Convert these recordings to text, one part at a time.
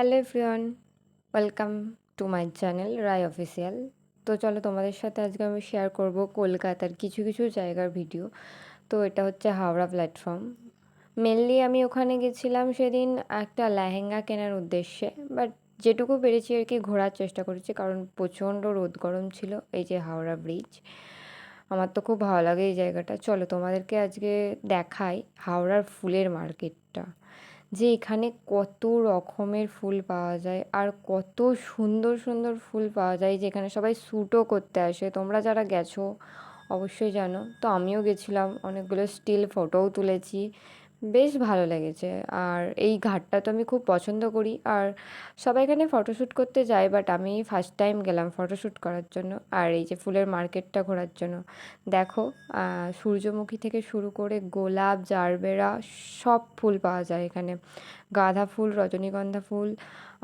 Hello everyone welcome to my channel Roy official তো চলো তোমাদের সাথে আজকে আমি শেয়ার করব কলকাতার কিছু কিছু জায়গার ভিডিও তো এটা হচ্ছে হাওড়া প্ল্যাটফর্ম মেনলি আমি ওখানে গেছিলাম সেদিন একটা লেহেঙ্গা কেনার উদ্দেশ্যে বাট যেটুকু পেরেছি আর কি ঘোরার চেষ্টা করেছি, কারণ প্রচণ্ড রোদ গরম ছিল, এই যে হাওড়া ব্রিজ আমার তো খুব ভালো লাগে এই জায়গাটা। চলো তোমাদেরকে আজকে দেখাই হাওড়ার ফুলের মার্কেটটা যে এখানে কত রকমের ফুল পাওয়া যায় আর কত সুন্দর সুন্দর ফুল পাওয়া যায় যেখানে সবাই শ্যুটও করতে আসে। তোমরা যারা গেছো, অবশ্যই জানো। তো আমিও গেছিলাম, অনেকগুলো স্টিল ফটোও তুলেছি। বেশ ভালো লেগেছে। আর এই ঘাটটা তো আমি খুব পছন্দ করি। আর সবাই এখানে ফটোশ্যুট করতে যায় বাট আমি ফার্স্ট টাইম গেলাম ফটোশ্যুট করার জন্য। আর এই যে ফুলের মার্কেটটা ঘোরার জন্য। দেখো সূর্যমুখী থেকে শুরু করে গোলাপ, জারবেরা, সব ফুল পাওয়া যায় এখানে। গাঁদা ফুল, রজনীগন্ধা ফুল।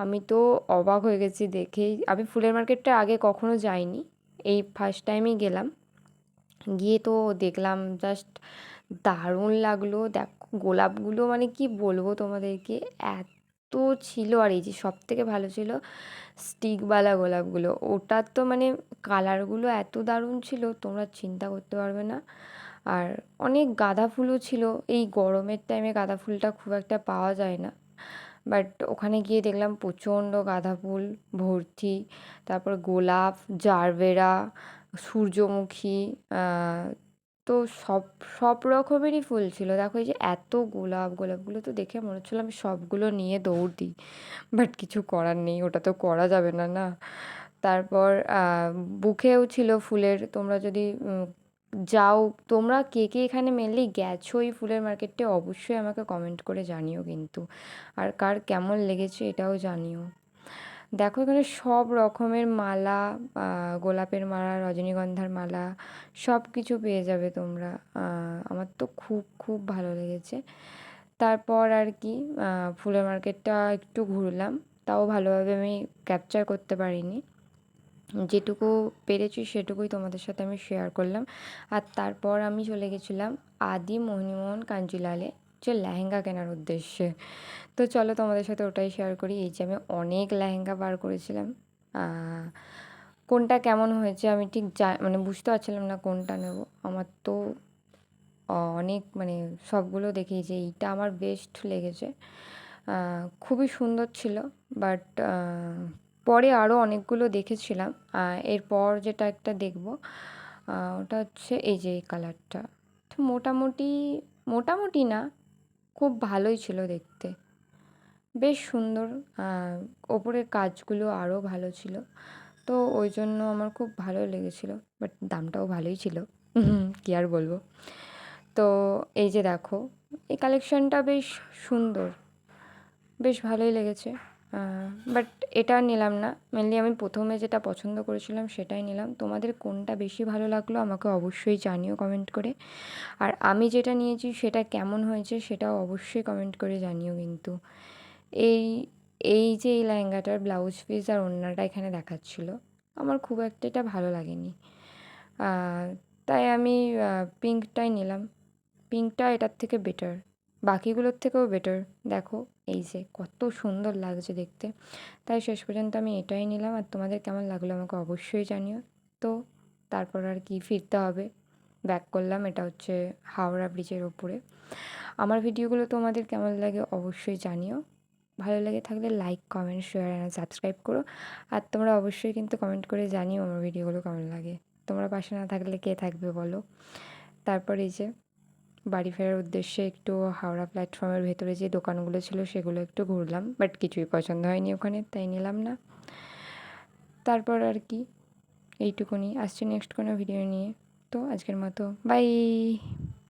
আমি তো অবাক হয়ে গেছি দেখেই। আমি ফুলের মার্কেটটা আগে কখনো যাইনি। এই ফার্স্ট টাইমই গেলাম। গিয়ে তো দেখলাম জাস্ট দারুণ লাগল। দেখো গোলাপগুলো মানে কি বলব তোমাদেরকে? এত ছিল আর এই যে সব থেকে ভালো ছিল স্টিকওয়ালা গোলাপগুলো। ওটার তো মানে কালারগুলো এত দারুণ ছিল, তোমরা চিন্তা করতে পারবে না। আর অনেক গাঁদা ফুলও ছিল, এই গরমের টাইমে গাঁদা ফুলটা খুব একটা পাওয়া যায় না। বাট ওখানে গিয়ে দেখলাম প্রচণ্ড গাঁদা ফুল ভর্তি, তারপর গোলাপ, জারবেরা, সূর্যমুখী তো সব সব রকমেরই ফুল ছিল। দেখো এই যে এত গোলাপ, গোলাপগুলো তো দেখে মনে হচ্ছিল আমি সবগুলো নিয়ে দৌড় দিই। বাট কিছু করার নেই, ওটা তো করা যাবে না না। তারপর বুকেও ছিল ফুলের। তোমরা যদি যাও, তোমরা কে কে এখানে মেনলি গেছো এই ফুলের মার্কেটে অবশ্যই আমাকে কমেন্ট করে জানিও কিন্তু। আর কার কেমন লেগেছে এটাও জানিও। দেখো এখানে সব রকমের মালা গোলাপের মালা, রজনীগন্ধার মালা, সব কিছু পেয়ে যাবে তোমরা। আমার তো খুব খুব ভালো লেগেছে। তারপর আর কি ফুলের মার্কেটটা একটু ঘুরলাম, তাও ভালোভাবে আমি ক্যাপচার করতে পারিনি। যেটুকু পেরেছি সেটুকুই তোমাদের সাথে আমি শেয়ার করলাম। আর তারপর আমি চলে গেছিলাম আদি মোহিনীমোহন কাঞ্জিলালে যে লেহেঙ্গা কেনার উদ্দেশ্যে। তো চলো তোমাদের সাথে ওটাই শেয়ার করি, এই যে আমি অনেক লেহেঙ্গা বার করেছিলাম। কোনটা কেমন হয়েছে আমি ঠিক যা মানে বুঝতে পারছিলাম না কোনটা নেব। আমার তো অনেক মানে সবগুলো দেখি যে এইটা আমার বেস্ট লেগেছে। খুবই সুন্দর ছিল বাট পরে আরও অনেকগুলো দেখেছিলাম। এরপর যেটা একটা দেখব ওটা হচ্ছে এই যে এই কালারটা মোটামুটি মোটামুটি না খুব ভালোই ছিল দেখতে। বেশ সুন্দর ওপরের কাজগুলো আরও ভালো ছিল। তো ওই জন্য আমার খুব ভালো লেগেছিল, বাট দামটাও ভালোই ছিল। কী আর বলব? তো এই যে দেখো, এই কালেকশানটা বেশ সুন্দর, বেশ ভালোই লেগেছে। বাট এটা নিলাম না। মেনলি আমি প্রথমে যেটা পছন্দ করেছিলাম সেটাই নিলাম। তোমাদের কোনটা বেশি ভালো লাগল আমাকে অবশ্যই জানিও কমেন্ট করে। আর আমি যেটা নিয়েছি সেটা কেমন হয়েছে সেটাও অবশ্যই কমেন্ট করে জানিও কিন্তু। এই এই যে এই লেহেঙ্গাটার ব্লাউজ পিস আর অন্যটা এখানে দেখাচ্ছিলো, আমার খুব একটা এটা ভালো লাগেনি। তাই আমি পিঙ্কটাই নিলাম। পিঙ্কটা এটার থেকে বেটার বাকিগুলোর থেকেও বেটার দেখো, এই যে কত সুন্দর লাগছে দেখতে। তাই শেষ পর্যন্ত আমি এটাই নিলাম, আর তোমাদের কেমন লাগল আমাকে অবশ্যই জানিও। তো, তারপর আর কি ফিরতে হবে। ব্যাক করলাম, এটা হচ্ছে হাওড়া ব্রিজের ওপরে। আমার ভিডিওগুলো তোমাদের কেমন লাগে অবশ্যই জানিও। ভালো লাগে থাকলে like comment share and subscribe করো। আর তোমরা অবশ্যই কিন্তু কমেন্ট করে জানিও আমার ভিডিওগুলো কেমন লাগে। তোমরা পাশে না থাকলে কে থাকবে বলো। তারপর এই যে বাড়ি ফেরার উদ্দেশ্যে একটু হাওড়া প্ল্যাটফর্মের ভেতরে যে দোকানগুলো ছিল সেগুলো একটু ঘুরলাম বাট কিছুই পছন্দ হয়নি ওখানে, তাই নিলাম না। তারপর আর কি, এইটুকুনি। আসছে নেক্সট কোনো ভিডিও নিয়ে। তো আজকের মতো বাই